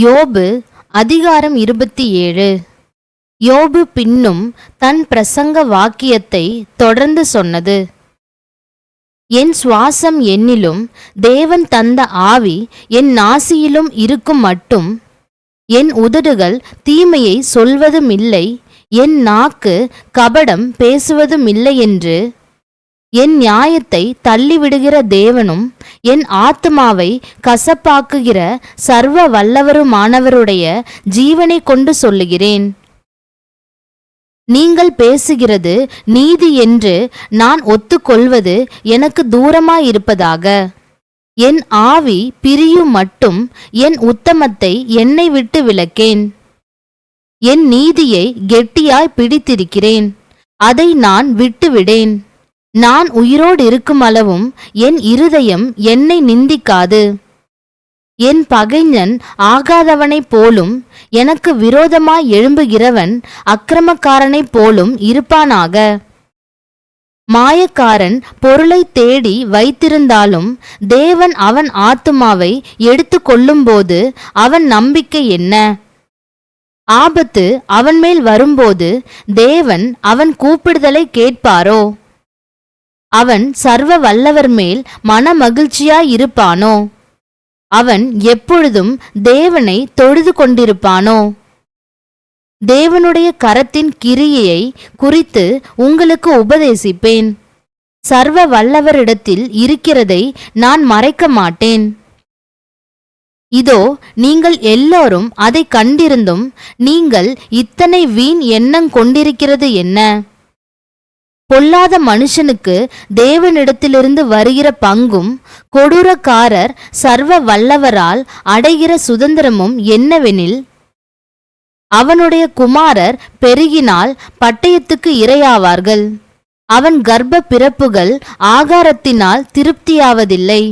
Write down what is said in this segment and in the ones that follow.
யோபு அதிகாரம் இருபத்தி ஏழு. யோபு பின்னும் தன் பிரசங்க வாக்கியத்தை தொடர்ந்து சொன்னது. என் சுவாசம் என்னிலும் தேவன் தந்த ஆவி என் நாசியிலும் இருக்கும் மட்டும். என் உதடுகள் தீமையை சொல்வதுமில்லை என் நாக்கு கபடம் பேசுவதுமில்லை என்று என் நியாயத்தை தள்ளிவிடுகிற தேவனும் என் ஆத்மாவை கசப்பாக்குகிற சர்வ வல்லவருமானவருடைய ஜீவனை கொண்டு சொல்லுகிறேன். நீங்கள் பேசுகிறது நீதி என்று நான் ஒத்துக்கொள்வது எனக்கு தூரமாயிருப்பதாக. என் ஆவி பிரியும் மட்டும் என் உத்தமத்தை என்னை விட்டு விலக்கேன். என் நீதியை கெட்டியாய் பிடித்திருக்கிறேன். அதை நான் விட்டுவிடேன். நான் உயிரோடு இருக்கும் அளவும் என் இருதயம் என்னை நிந்திக்காது. என் பகைஞன் ஆகாதவனைப் போலும் எனக்கு விரோதமாய் எழும்புகிறவன் அக்கிரமக்காரனைப் போலும் இருப்பானாக. மாயக்காரன் பொருளை தேடி வைத்திருந்தாலும் தேவன் அவன் ஆத்துமாவை எடுத்து கொள்ளும்போது அவன் நம்பிக்கை என்ன? ஆபத்து அவன் மேல் வரும்போது தேவன் அவன் கூப்பிடுதலை கேட்பாரோ? அவன் சர்வ வல்லவர் மேல் மனமகிழ்ச்சியாயிருப்பானோ? அவன் எப்பொழுதும் தேவனை தொழுது கொண்டிருப்பானோ? தேவனுடைய கரத்தின் கிரியையை குறித்து உங்களுக்கு உபதேசிப்பேன். சர்வ வல்லவரிடத்தில் இருக்கிறதை நான் மறைக்க மாட்டேன். இதோ நீங்கள் எல்லோரும் அதை கண்டிருந்தும் நீங்கள் இத்தனை வீண் எண்ணம் கொண்டிருக்கிறது என்ன? பொல்லாத மனுஷனுக்கு தேவனிடத்திலிருந்து வருகிற பங்கும் கொடூரக்காரர் சர்வ வல்லவரால் அடைகிற சுதந்திரமும் என்னவெனில் அவனுடைய குமாரர் பெருகினால் பட்டயத்துக்கு இரையாவார்கள். அவன் கர்ப்ப பிறப்புகள் ஆகாரத்தினால் திருப்தியாவதில்லை.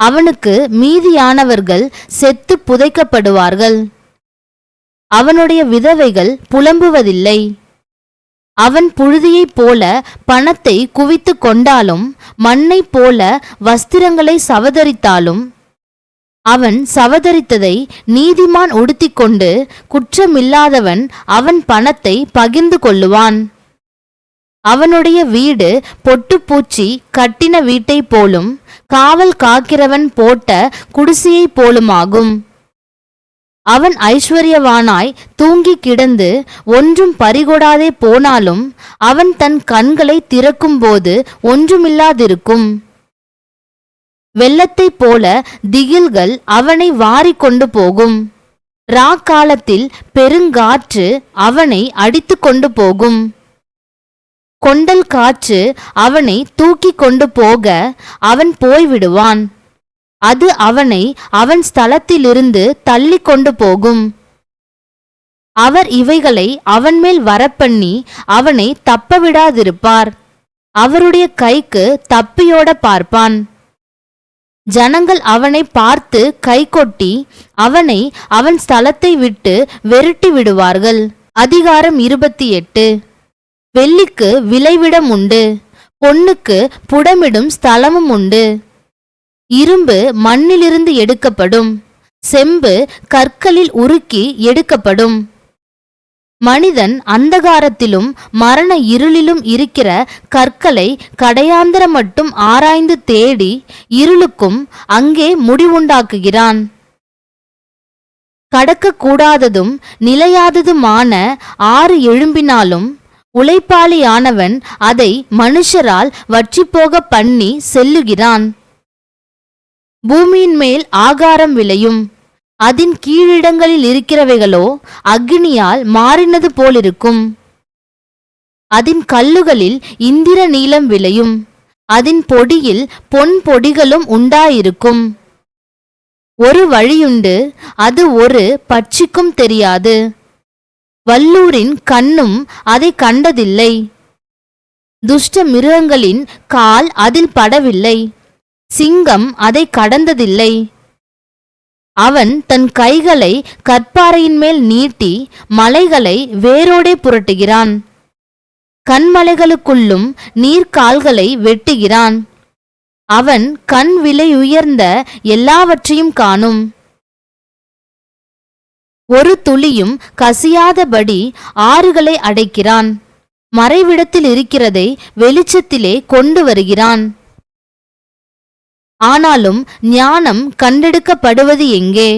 அவனுக்கு மீதியானவர்கள் செத்து புதைக்கப்படுவார்கள். அவனுடைய விதவைகள் புலம்புவதில்லை. அவன் புழுதியைப் போல பணத்தை குவித்து கொண்டாலும் மண்ணைப் போல வஸ்திரங்களை சவதரித்தாலும் அவன் சவதரித்ததை நீதிமான் உடுத்திக்கொண்டு குற்றமில்லாதவன் அவன் பணத்தை பகிர்ந்து கொள்ளுவான். அவனுடைய வீடு பொட்டுப்பூச்சி கட்டின வீட்டைப் போலும் காவல் காக்கிறவன் போட்ட குடிசையைப் போலுமாகும். அவன் ஐஸ்வர்யவானாய் தூங்கி கிடந்து ஒன்றும் பறிகொடாதே போனாலும் அவன் தன் கண்களை திறக்கும்போது ஒன்றுமில்லாதிருக்கும். வெள்ளத்தைப் போல திகில்கள் அவனை வாரிக்கொண்டு போகும். ராக்காலத்தில் பெருங்காற்று அவனை அடித்து கொண்டு போகும். கொண்டல் காற்று அவனை தூக்கி கொண்டு போக அவன் போய்விடுவான். அது அவனை அவன் ஸ்தலத்திலிருந்து தள்ளி கொண்டு போகும். அவர் இவைகளை அவன் மேல் வரப்பண்ணி அவனை தப்பவிடாதிருப்பார். அவருடைய கைக்கு தப்பியோட பார்ப்பான். ஜனங்கள் அவனை பார்த்து கைகொட்டி அவனை அவன் ஸ்தலத்தை விட்டு வெருட்டி விடுவார்கள். அதிகாரம் இருபத்தி எட்டு வெள்ளிக்கு விளைவிடம் உண்டு பொன்னுக்கு புடமிடும் ஸ்தலமும் உண்டு. இரும்பு மண்ணிலிருந்து எடுக்கப்படும். செம்பு கற்களில் உருக்கி எடுக்கப்படும். மனிதன் அந்தகாரத்திலும் மரண இருளிலும் இருக்கிற கற்களை கடையாந்திர மட்டும் ஆராய்ந்து தேடி இருளுக்கும் அங்கே முடிவுண்டாக்குகிறான். கடக்கக்கூடாததும் நிலையாததுமான ஆறு எழும்பினாலும் உழைப்பாளியானவன் அதை மனுஷரால் வற்றிப்போக பண்ணி செல்லுகிறான். பூமியின் மேல் ஆகாரம் விளையும். அதன் கீழிடங்களில் இருக்கிறவைகளோ அக்னியால் மாறினது போலிருக்கும். அதன் கல்லுகளில் இந்திர நீளம் விளையும். அதன் பொடியில் பொன் பொடிகளும் உண்டாயிருக்கும். ஒரு வழியுண்டு அது ஒரு பட்சிக்கும் தெரியாது. வல்லூரின் கண்ணும் அதை கண்டதில்லை. துஷ்ட மிருகங்களின் கால் அதில் படவில்லை. சிங்கம் அதை கடந்ததில்லை. அவன் தன் கைகளை கற்பாறையின் மேல் நீட்டி மலைகளை வேரோடே புரட்டுகிறான். கண்மலைகளுக்குள்ளும் நீர்க்கால்களை வெட்டுகிறான். அவன் கண் விலை உயர்ந்த எல்லாவற்றையும் காணும். ஒரு துளியும் கசியாதபடி ஆறுகளை அடைக்கிறான். மறைவிடத்தில் இருக்கிறதை வெளிச்சத்திலே கொண்டு வருகிறான். ஆனாலும் ஞானம் கண்டெடுக்கப்படுவது எங்கே?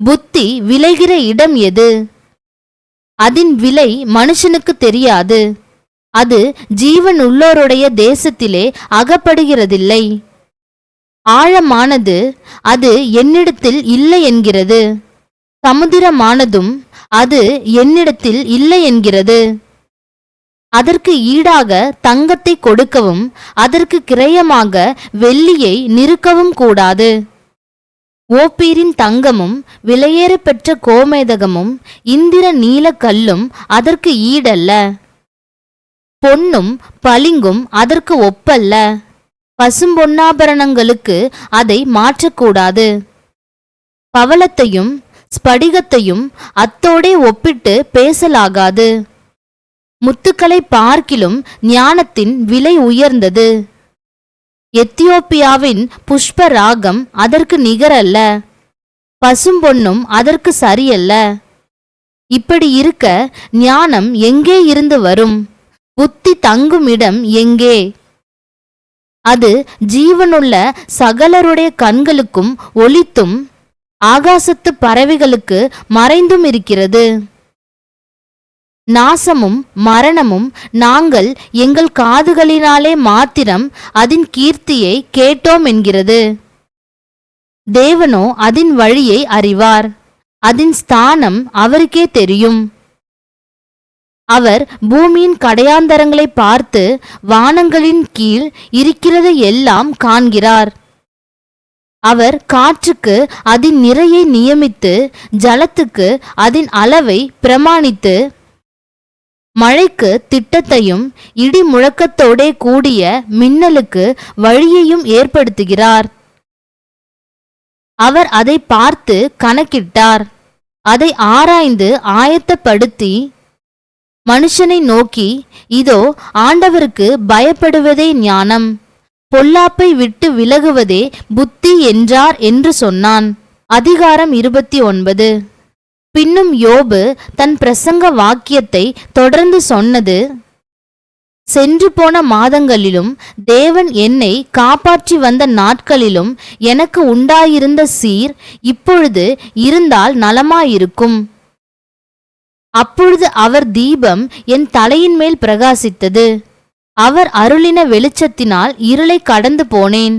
புத்தி விளைகிற இடம் எது? அதன் விலை மனுஷனுக்கு தெரியாது. அது ஜீவன் உள்ளோருடைய தேசத்திலே அகப்படுகிறதில்லை. ஆழமானது அது என்னிடத்தில் இல்லை என்கிறது. சமுதிரமானதும் அது என்னிடத்தில் இல்லை என்கிறது. அதற்கு ஈடாக தங்கத்தை கொடுக்கவும் அதற்கு கிரயமாக வெள்ளியை நிறுக்கவும் கூடாது. ஓப்பீரின் தங்கமும் விலையேற பெற்ற கோமேதகமும் இந்திர நீலக்கல்லும் அதற்கு ஈடல்ல. பொன்னும் பளிங்கும் அதற்கு ஒப்பல்ல. பசும்பொன்னாபரணங்களுக்கு அதை மாற்றக்கூடாது. பவளத்தையும் ஸ்படிகத்தையும் அத்தோடே ஒப்பிட்டு பேசலாகாது. முத்துக்களை பார்க்கிலும் ஞானத்தின் விலை உயர்ந்தது. எத்தியோப்பியாவின் புஷ்ப ராகம் அதற்கு நிகரல்ல. பசும்பொன்னும் அதற்கு சரியல்ல. இப்படி இருக்க ஞானம் எங்கே இருந்து வரும்? புத்தி தங்குமிடம் எங்கே? அது ஜீவனுள்ள சகலருடைய கண்களுக்கும் ஒளித்தும் ஆகாசத்து பறவைகளுக்கு மறைந்தும் இருக்கிறது. நாசமும் மரணமும் நாங்கள் எங்கள் காதுகளினாலே மாத்திரம் அதன் கீர்த்தியை கேட்டோம் என்கிறது. தேவனோ அதன் வழியை அறிவார். அதன் ஸ்தானம் அவருக்கே தெரியும். அவர் பூமியின் கடையாந்தரங்களை பார்த்து வானங்களின் கீழ் இருக்கிறதை எல்லாம் காண்கிறார். அவர் காற்றுக்கு அதன் நிறையை நியமித்து ஜலத்துக்கு அதன் அளவை பிரமாணித்து மழைக்கு திட்டத்தையும் இடி முழக்கத்தோடே கூடிய மின்னலுக்கு வழியையும் ஏற்படுத்துகிறார். அவர் அதை பார்த்து கணக்கிட்டார். அதை ஆராய்ந்து ஆயத்தப்படுத்தி மனுஷனை நோக்கி இதோ ஆண்டவருக்கு பயப்படுவதே ஞானம். பொல்லாப்பை விட்டு விலகுவதே புத்தி என்றார் என்று சொன்னான். அதிகாரம் இருபத்தி ஒன்பது. பின்னும் யோபு தன் பிரசங்க வாக்கியத்தை தொடர்ந்து சொன்னது சென்று போன மாதங்களிலும் தேவன் என்னை காப்பாற்றி வந்த நாட்களிலும் எனக்கு உண்டாயிருந்த சீர் இப்பொழுது இருந்தால் நலமாயிருக்கும். அப்பொழுது அவர் தீபம் என் தலையின் மேல் பிரகாசித்தது. அவர் அருளின வெளிச்சத்தினால் இருளை கடந்து போனேன்.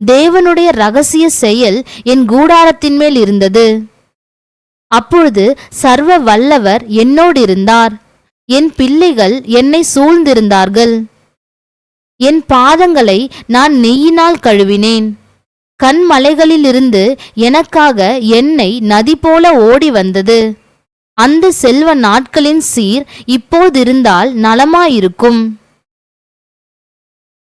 தேவனுடைய ரகசிய செயல் என் கூடாரத்தின் மேல் இருந்தது. அப்பொழுது சர்வ வல்லவர் என்னோடு இருந்தார் என் பிள்ளைகள் என்னை சூழ்ந்திருந்தார்கள். என் பாதங்களை நான் நெய்யினால் கழுவினேன். கண்மலைகளிலிருந்து எனக்காக எண்ணெய் நதி போல ஓடி வந்தது அந்த செல்வ நாட்களின் சீர் இப்போதிருந்தால் நலமாயிருக்கும்.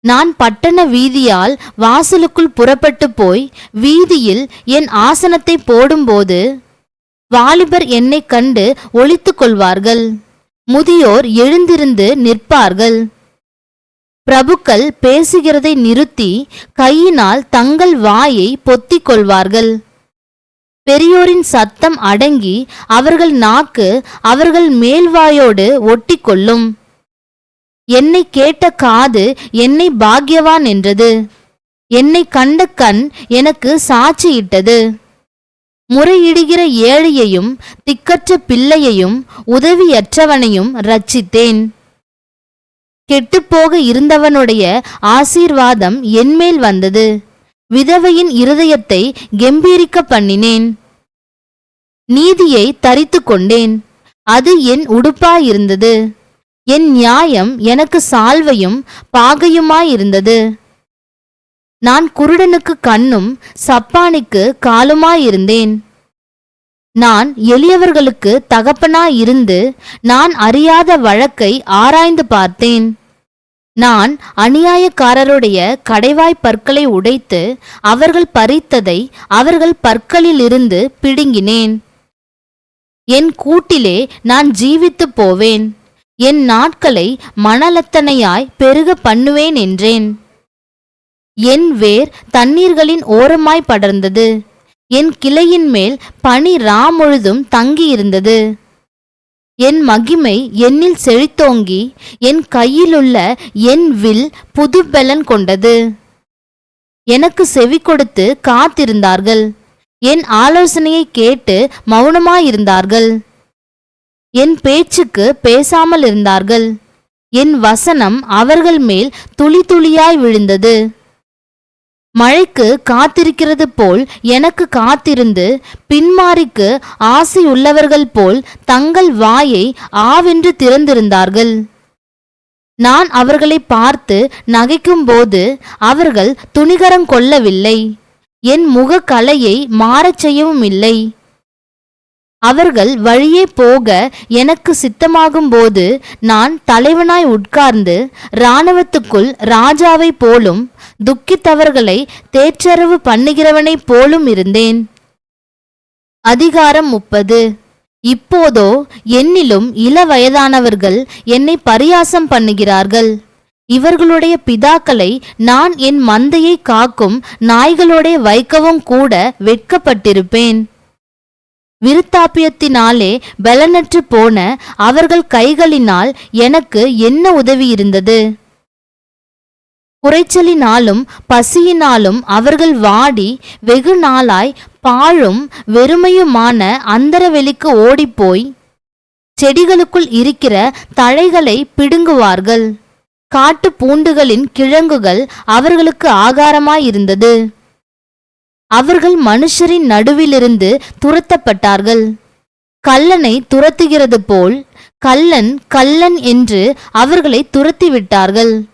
நான் பட்டண வீதியால் வாசலுக்குள் புறப்பட்டு போய் வீதியில் என் ஆசனத்தை போடும்போது வாலிபர் என்னை கண்டு ஒளித்துக் கொள்வார்கள் முதியோர் எழுந்திருந்து நிற்பார்கள். பிரபுக்கள் பேசுகிறதை நிறுத்தி கையினால் தங்கள் வாயை பொத்திக் கொள்வார்கள் பெரியோரின் சத்தம் அடங்கி அவர்கள் நாக்கு அவர்கள் மேல்வாயோடு ஒட்டிக்கொள்ளும். என்னை கேட்ட காது என்னை பாக்யவான் என்றது. என்னை கண்ட கண் எனக்கு சாட்சியிட்டது. முறையிடுகிற ஏழையையும் திக்கற்ற பிள்ளையையும் உதவியற்றவனையும் ரட்சித்தேன் கெட்டுப்போக இருந்தவனுடைய ஆசீர்வாதம் என்மேல் வந்தது. விதவையின் இருதயத்தை கெம்பீரிக்க பண்ணினேன். நீதியை தரித்து கொண்டேன். அது என் உடுப்பாயிருந்தது. என் நியாயம் எனக்கு சால்வையும் பாகையுமாயிருந்தது. நான் குருடனுக்கு கண்ணும் சப்பானிக்கு காலுமாயிருந்தேன். நான் எளியவர்களுக்கு தகப்பனாயிருந்து நான் அறியாத வழக்கை ஆராய்ந்து பார்த்தேன். நான் அநியாயக்காரருடைய கடைவாய் பற்களை உடைத்து அவர்கள் பறித்ததை அவர்கள் பற்களிலிருந்து பிடுங்கினேன். என் கூட்டிலே நான் ஜீவித்துப் போவேன். என் நாட்களை மணலத்தனையாய் பெருக பண்ணுவேன் என்றேன். என் வேர் தண்ணீர்களின் ஓரமாய் படர்ந்தது. என் கிளையின் மேல் பனி ராமுழுதும் தங்கியிருந்தது. என் மகிமை என்னில் செழித்தோங்கி என் கையிலுள்ள என் வில் புதுபெலன் கொண்டது. எனக்கு செவி கொடுத்து காத்திருந்தார்கள். என் ஆலோசனையை கேட்டு மௌனமாயிருந்தார்கள். என் பேச்சுக்கு பேசாமல் இருந்தார்கள் என் வசனம் அவர்கள் மேல் துளி துளியாய் விழுந்தது. மழைக்கு காத்திருக்கிறது போல் எனக்கு காத்திருந்து பின்மாரிக்கு ஆசையுள்ளவர்கள் போல் தங்கள் வாயை ஆவென்று திறந்திருந்தார்கள். நான் அவர்களை பார்த்து நகைக்கும்போது அவர்கள் துணிகரம் கொள்ளவில்லை. என் முகக்கலையை மாறச் செய்யவும் இல்லை அவர்கள் வழியே போக எனக்கு சித்தமாகும்போது நான் தலைவனாய் உட்கார்ந்து இராணுவத்துக்குள் ராஜாவைப் போலும் துக்கித்தவர்களை தேற்றரவு பண்ணுகிறவனைப் போலும் இருந்தேன். அதிகாரம் முப்பது. இப்போதோ என்னிலும் இளவயதானவர்கள் என்னை பரியாசம் பண்ணுகிறார்கள். இவர்களுடைய பிதாக்களை நான் என் மந்தையை காக்கும் நாய்களோட வைக்கவும் கூட வெட்கப்பட்டிருப்பேன். விருத்தாப்பியத்தினாலே பலனற்று போன அவர்கள் கைகளினால் எனக்கு என்ன உதவி இருந்தது? குறைச்சலினாலும் பசியினாலும் அவர்கள் வாடி வெகு நாளாய் பாழும் வெறுமையுமான அந்தரவெளிக்கு ஓடிப்போய் செடிகளுக்குள் இருக்கிற தழைகளை பிடுங்குவார்கள். காட்டு பூண்டுகளின் கிழங்குகள் அவர்களுக்கு ஆகாரமாயிருந்தது. அவர்கள் மனுஷரின் நடுவிலிருந்து துரத்தப்பட்டார்கள். கல்லனை துரத்துகிறது போல் கல்லன் கல்லன் என்று அவர்களை துரத்திவிட்டார்கள்.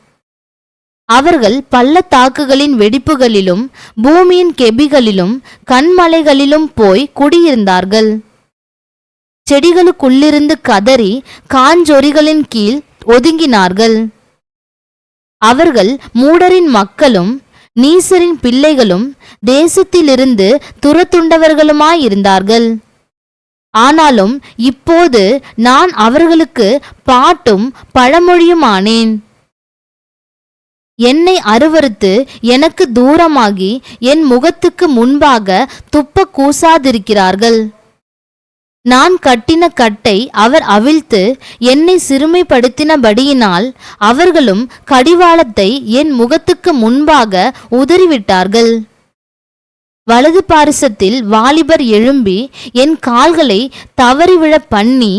அவர்கள் பள்ளத்தாக்குகளின் வெடிப்புகளிலும் பூமியின் கெபிகளிலும் கண்மலைகளிலும் போய் குடியிருந்தார்கள். செடிகளுக்குள்ளிருந்து கதறி காஞ்சொரிகளின் கீழ் ஒதுங்கினார்கள். அவர்கள் மூடரின் மக்களும் நீசரின் பிள்ளைகளும் தேசத்திலிருந்து துரத்துண்டவர்களுமாயிருந்தார்கள். ஆனாலும் இப்போது நான் அவர்களுக்கு பாட்டும் பழமொழியுமானேன். என்னை அருவருத்து எனக்கு தூரமாகி என் முகத்துக்கு முன்பாக துப்ப கூசாதிருக்கிறார்கள். நான் கட்டின கட்டை அவர் அவிழ்த்து என்னை சிறுமைப்படுத்தினபடியினால் அவர்களும் கடிவாளத்தை என் முகத்துக்கு முன்பாக உதறிவிட்டார்கள். வலது பாரிசத்தில் வாலிபர் எழும்பி என் கால்களை தவறிவிழப் பண்ணி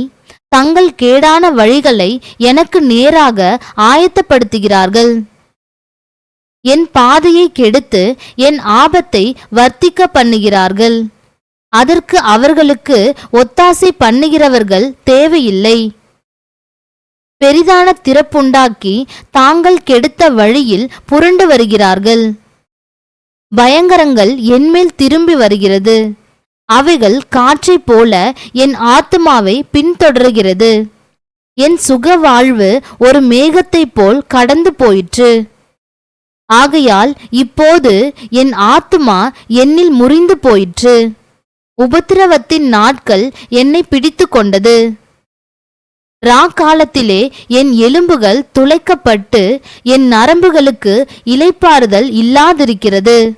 தங்கள் கேடான வழிகளை எனக்கு நேராக ஆயத்தப்படுத்துகிறார்கள். என் பாதையை கெடுத்து என் ஆபத்தை வர்த்திக்க பண்ணுகிறார்கள். அதற்கு அவர்களுக்கு ஒத்தாசை பண்ணுகிறவர்கள் தேவையில்லை. பெரிதான திறப்புண்டாக்கி தாங்கள் கெடுத்த வழியில் புரண்டு வருகிறார்கள். பயங்கரங்கள் என்மேல் திரும்பி வருகிறது. அவைகள் காற்றைப் போல என் ஆத்மாவை பின்தொடர்கிறது. என் சுக வாழ்வு ஒரு மேகத்தைப் போல் கடந்து போயிற்று. ஆகையால் இப்போது என் ஆத்துமா என்னில் முறிந்து போயிற்று. உபத்திரவத்தின் நாட்கள் என்னை பிடித்து கொண்டது. ராக்காலத்திலே என் எலும்புகள் துளைக்கப்பட்டு என் நரம்புகளுக்கு இலைப்பாறுதல் இல்லாதிருக்கிறது.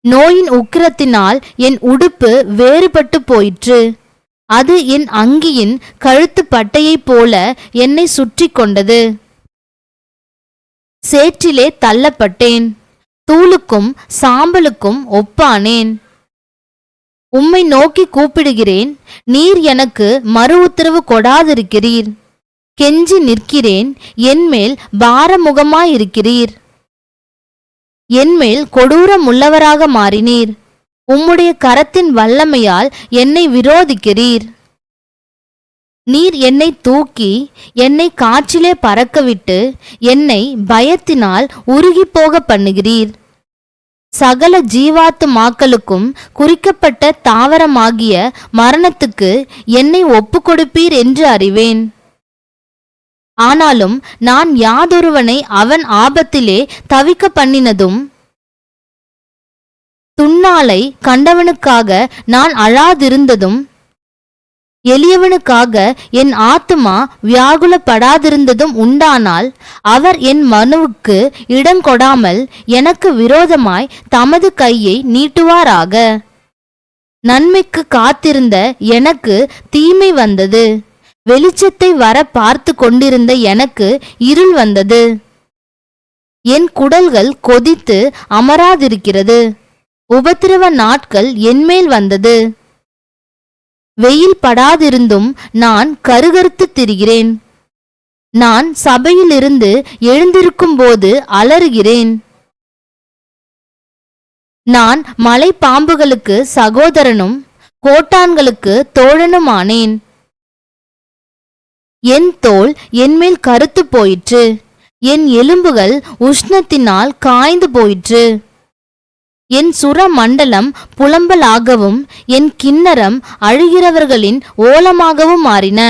நோயின் உக்கிரத்தினால் என் உடுப்பு வேறுபட்டு போயிற்று. அது என் அங்கியின் கழுத்து பட்டையைப் போல என்னை சுற்றி கொண்டது. சேற்றிலே தள்ளப்பட்டேன். தூளுக்கும் சாம்பலுக்கும் ஒப்பானேன். உம்மை நோக்கி கூப்பிடுகிறேன் நீர் எனக்கு மறு உத்தரவு கொடாதிருக்கிறீர். கெஞ்சி நிற்கிறேன் என்மேல் பாரமுகமாயிருக்கிறீர். என்மேல் கொடூரமுள்ளவராக மாறினீர். உம்முடைய கரத்தின் வல்லமையால் என்னை விரோதிக்கிறீர். நீர் என்னை தூக்கி என்னை காற்றிலே பறக்கவிட்டு என்னை பயத்தினால் உருகிப்போக பண்ணுகிறீர். சகல ஜீவாத்துமாக்களுக்கும் குறிக்கப்பட்ட தாவரமாகிய மரணத்துக்கு என்னை ஒப்பு கொடுப்பீர் என்று அறிவேன். ஆனாலும் நான் யாதொருவனை அவன் ஆபத்திலே தவிக்க பண்ணினதும் துண்ணாலை கண்டவனுக்காக நான் அழாதிருந்ததும் எளியவனுக்காக என் ஆத்துமா வியாகுலப்படாதிருந்ததும் உண்டானால் அவர் என் மனுவுக்கு இடங்கொடாமல் எனக்கு விரோதமாய் தமது கையை நீட்டுவாராக. நன்மைக்கு காத்திருந்த எனக்கு தீமை வந்தது. வெளிச்சத்தை வர பார்த்து கொண்டிருந்த எனக்கு இருள் வந்தது. என் குடல்கள் கொதித்து அமராதிருக்கிறது. உபத்திரவ நாட்கள் என்மேல் வந்தது. வெயில் படாதிருந்தும் நான் கருகருத்து திரிகிறேன். நான் சபையிலிருந்து எழுந்திருக்கும் போது அலறுகிறேன். நான் மலை பாம்புகளுக்கு சகோதரனும் கோட்டான்களுக்கு தோழனுமானேன். என் தோல் என்மேல் கருத்து போயிற்று. என் எலும்புகள் உஷ்ணத்தினால் காய்ந்து போயிற்று. என் சுரமண்டலம் புலம்பலாகவும் என் கிண்ணறம் அழுகிறவர்களின் ஓலமாகவும் மாறின.